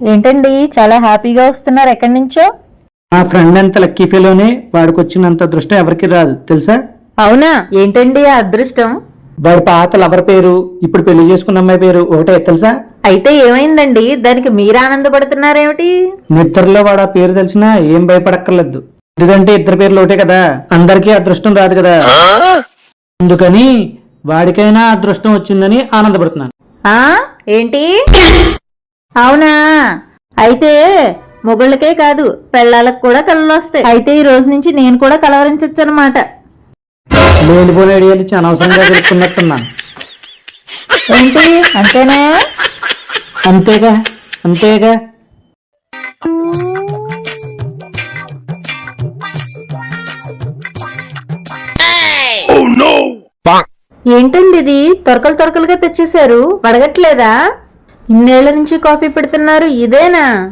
ఏంటండి చాలా హ్యాపీగా వస్తున్నారు. ఎక్కడి నుంచో? మా ఫ్రెండ్ అంత లక్కీ ఫెలోనే వాడికి వచ్చినంత అదృష్టం ఎవరికి రాదు. తెలుసా? అవునా? ఏంటండి ఆ అదృష్టం? వాడి పాత లవర్ పేరు ఇప్పుడు పెళ్ళి చేసుకున్న అమ్మాయి పేరు ఒకటే తెలుసా? అయితే ఏమైందండి? దానికి మీరు ఆనందపడుతున్నారేమిటి? నిద్రలో వాడు ఆ పేరు తెలిసినా ఏం భయపడక్కర్లేదు. ఎందుకంటే ఇద్దరు పేర్లు ఒకటే కదా. అందరికీ అదృష్టం రాదు కదా. అందుకని వాడికైనా అదృష్టం వచ్చిందని ఆనందపడుతున్నాను. ఆ? ఏంటి? అవునా? అయితే మొగుళ్ళకే కాదు పెళ్ళాలకు కూడా కళ్ళు వస్తాయి. అయితే ఈ రోజు నుంచి నేను కూడా కలవరించచ్చు అనమాట లేనిపోయిన ఐడియాలు ఇచ్చి అనవసరంగా తెలుసుకున్నట్టున్నాను ఏంటి? అంతేనా? అంతేగా అంతేగా. ఏంటండి ఇది? తొరకలు తొరకలుగా తెచ్చేశారు. వడగట్లేదా ఇన్నేళ్ళ నుంచి కాఫీ పెడుతున్నారు ఇదేనా?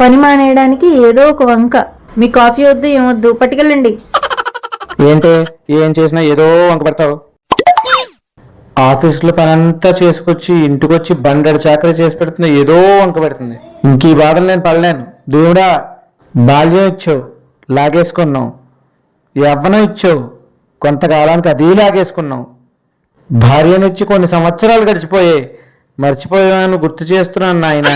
పని మానేయడానికి ఏదో ఒక వంక. మీ కాఫీ వద్దు ఏమొద్దు పట్టుకెళ్ళండి. ఏంటి? ఏం చేసినా ఏదో వంక పెడతావు. ఆఫీసులో పనంతా చేసుకొచ్చి ఇంటికొచ్చి బండెడు చాకరీ చేసి పెడుతుంది ఏదో వంక పెడుతుంది. ఇంక ఈ బాధలు నేను పడలేను. దేవుడా బాల్యం ఇచ్చావు. లాగేసుకున్నావు. యవ్వనం ఇచ్చావు. కొంతకాలానికి అది భార్య నుంచి కొన్ని సంవత్సరాలు గడిచిపోయాయి మర్చిపోయాను గుర్తు చేస్తున్నాను నాయన.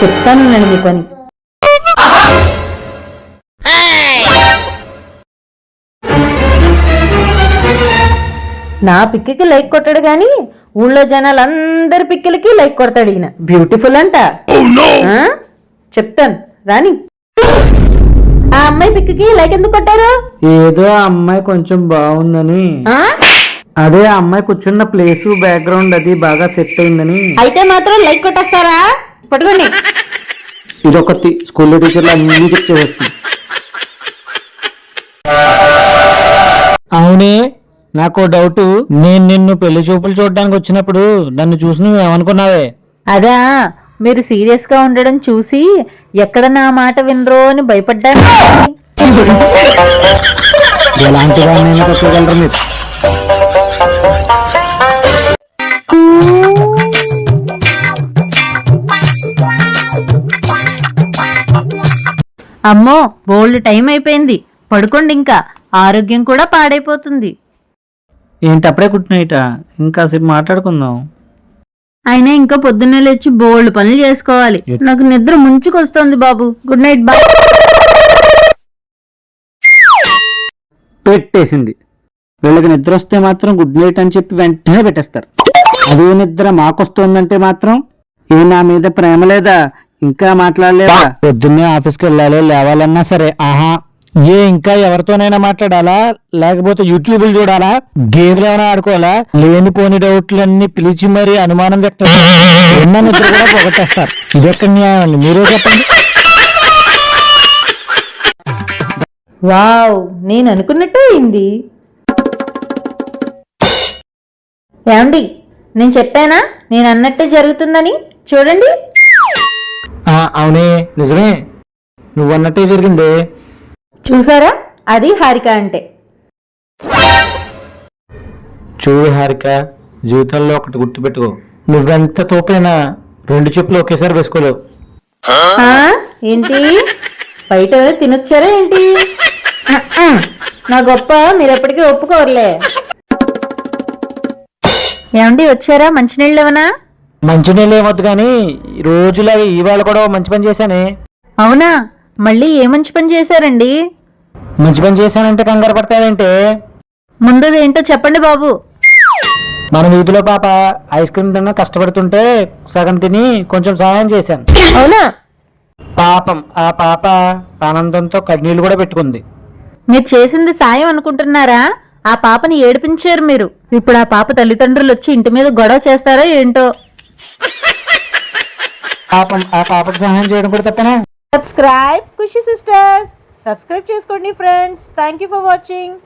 చెప్తాను నేను మీ పని. నా పిక్కికి లైక్ కొట్టాడు గాని ఊళ్ళో జనాలందరి పిక్కిలకి లైక్ కొడతాడు ఈయన. బ్యూటిఫుల్ అంట. ఆ? చెప్తాను. రాని. ఆ అమ్మాయి పిక్కి లైక్ ఎందుకు కొట్టారు? ఏదో ఆ అమ్మాయి కొంచెం బాగుందని. ఆ? అదే ఆ అమ్మాయి కూర్చున్న ప్లేస్ బ్యాక్గ్రౌండ్ అది బాగా సెట్ అయిందని. అయితే మాత్రం లైక్ కొట్టేస్తారా? పట్టుకోండి. ఇదొకటి. స్కూల్లో టీచర్లు అన్ని చేస్తుంది అవునే? నాకు డౌట్ నేను నిన్ను పెళ్ళి చూపులు చూడడానికి వచ్చినప్పుడు నన్ను చూసి నువ్వు ఏమనుకున్నావే? అదా మీరు సీరియస్గా ఉండడం చూసి ఎక్కడ నా మాట వినరో అని భయపడ్డాను. ఎలాంటి మీరు? అమ్మో బోల్డ్ టైం అయిపోయింది. పడుకోండి ఇంకా. ఆరోగ్యం కూడా పాడైపోతుంది. ఏంటి అప్పుడే కుట్టినయిట? ఇంకాసేపు మాట్లాడుకుందాం. అయినా ఇంకా పొద్దున్నే లేచి బోల్డ్ పనులు చేసుకోవాలి. నాకు నిద్ర ముంచుకొస్తోంది బాబు. గుడ్ నైట్ బాయ్ పెట్టేసింది. వీళ్ళకి నిద్ర వస్తే మాత్రం గుడ్ నైట్ అని చెప్పి వెంటనే పెట్టేస్తారు. అదే నిద్ర మాకొస్తుందంటే మాత్రం ఏ నా మీద ప్రేమ లేదా? ఇంకా మాట్లాడలేదా? పొద్దున్నే ఆఫీస్కి వెళ్ళాలి లేవాలన్నా సరే. ఆహా. ఏ ఇంకా ఎవరితోనైనా మాట్లాడాలా? లేకపోతే యూట్యూబ్లు చూడాలా? గేమ్లు ఏమైనా ఆడుకోవాలా? లేనిపోని డౌట్లన్నీ పిలిచి మరీ అనుమానం వ్యక్తం ఉన్న నిద్ర కూడా పోగొట్టేస్తారు. ఇదెక్కడ న్యాయం అండి. మీరే చెప్పండి. వావ్ నేను అనుకున్నట్టు అయింది. ఏమండి నేను చెప్పానా? నేను అన్నట్టే జరుగుతుందని? చూడండి. అవునే నిజమే. నువ్వు అన్నట్టే జరిగిందే. చూసారా? అది హారిక అంటే. చూడు హారిక జీవితంలో ఒకటి గుర్తుపెట్టుకో. నువ్వెంత తోపైనా రెండు చెప్పులు ఒకేసారి వేసుకోలేవు. ఆ? ఏంటి? బయట తినొచ్చారా ఏంటి? నా గొప్ప మీరు ఎప్పటికీ ఒప్పుకోరులే. ఏమండి వచ్చారా? మంచినీళ్ళు ఏమన్నా? మంచినీళ్ళు ఏమొద్దు కానీ రోజులాగా ఇవాళ కూడా ఓ మంచి పని చేశానే. అవునా? మళ్ళీ ఏ మంచి పని చేశారండి? మంచి పని చేశానంటే కంగారు పడతావేంటే? ముందు ఏంటో చెప్పండి బాబు. మన వీధిలో పాప ఐస్ క్రీమ్ తిన్న కష్టపడుతుంటే సగం తిని కొంచెం సహాయం చేశాను. అవునా? పాపం ఆ పాప ఆనందంతో కన్నీళ్ళు కూడా పెట్టుకుంది. మీరు చేసింది సాయం అనుకుంటున్నారా? ఆ పాపని ఏడిపించారు మీరు. ఇప్పుడు ఆ పాప తల్లిదండ్రులు వచ్చి ఇంటి మీద గొడవ చేస్తారో ఏంటో? పాపం ఆ పాపకు సహాయం చేయడం కూడా తప్పనా? సబ్స్క్రైబ్ ఖుషి సిస్టర్స్ సబ్స్క్రైబ్ చేసుకోండి friends thank you for watching